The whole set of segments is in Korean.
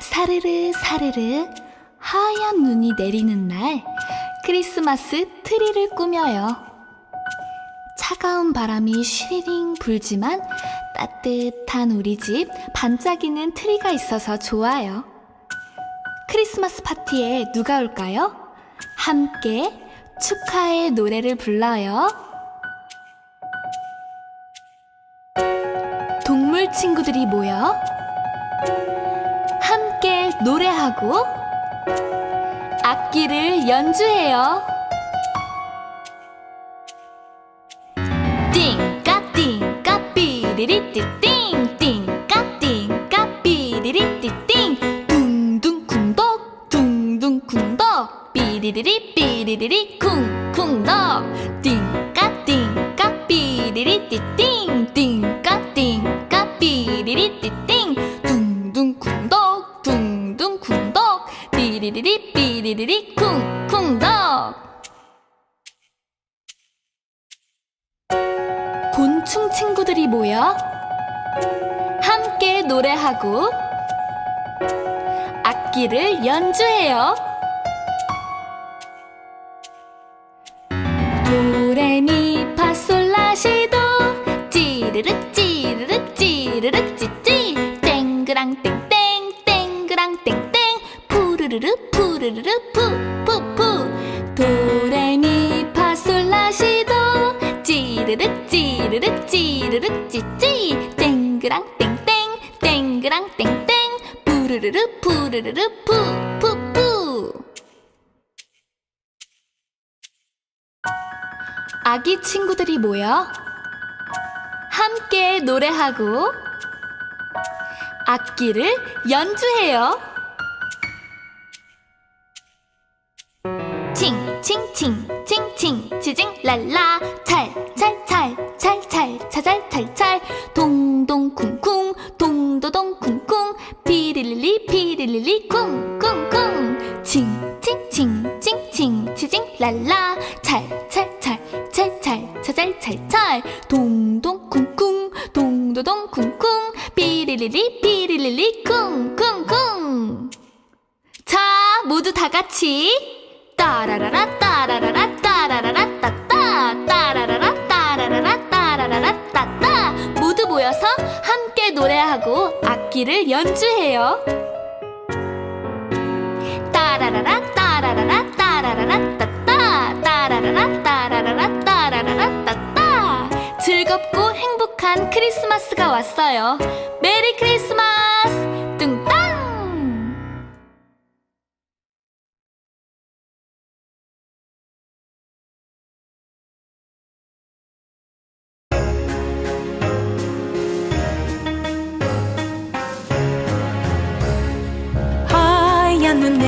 사르르 사르르 하얀 눈이 내리는 날 크리스마스 트리를 꾸며요. 차가운 바람이 쉬리링 불지만 따뜻한 우리 집 반짝이는 트리가 있어서 좋아요. 크리스마스 파티에 누가 올까요? 함께 축하의 노래를 불러요. 동물 친구들이 모여 함께 노래하고 악기를 연주해요. 삐리리 띠 띵 띵까 띵까 삐리리 띠 띵 둥둥 쿵덕 둥둥 쿵덕 삐리리리 삐리리리 쿵쿵덕 띵까 띵까 삐리리 띠 띵 띵까 띵까 삐리리 띠 띵 둥둥 쿵덕 둥둥 쿵덕 삐리리리 삐 곤충 친구들이 모여 함께 노래하고 악기를 연주해요. 도레미파솔라시도 찌르륵 찌르륵 찌르륵 찌찌 땡그랑 땡땡 땡그랑 땡땡 푸르르르 푸르르르 푸푸푸 도레미파솔라시도 찌르륵 찌르륵 찌찌. 땡그랑 땡땡. 땡그랑 땡땡. 푸르르르 푸르르르 푸푸푸. 아기 친구들이 모여 함께 노래하고 악기를 연주해요. 칭칭칭 칭칭 치징 랄라 피릴리 쿵쿵쿵. 칭칭칭 칭칭. 치징 랄라. 찰찰찰 찰찰. 차잘찰찰. 동동 쿵쿵. 동도동 쿵쿵. 삐리리리 삐리리리 쿵쿵쿵. 자 모두 다 같이. 따라라라 따라라라 따라라라 따따. 따라라라 따라라라 따라라라 따따. 모두 모여서 함께 노래하고 악기를 연주해요 따라라라 따라라라 따라라라 따따. 따라라라 따라라라 따라라라 따따. 즐겁고 행복한 크리스마스가 왔어요. 메리 크리스마스! 뚱땅! 하얀 눈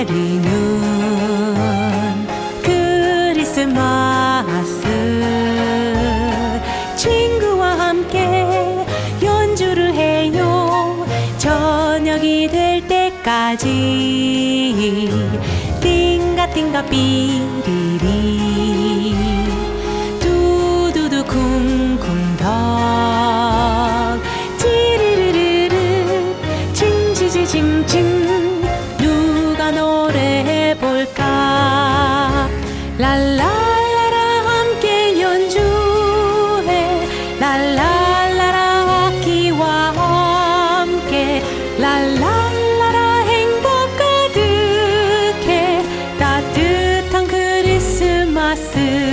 내리는 크리스마스. 친구와 함께 연주를 해요. 저녁이 될 때까지. 띵가 띵가 삐리리 랄랄라라 행복 가득해 따뜻한 크리스마스.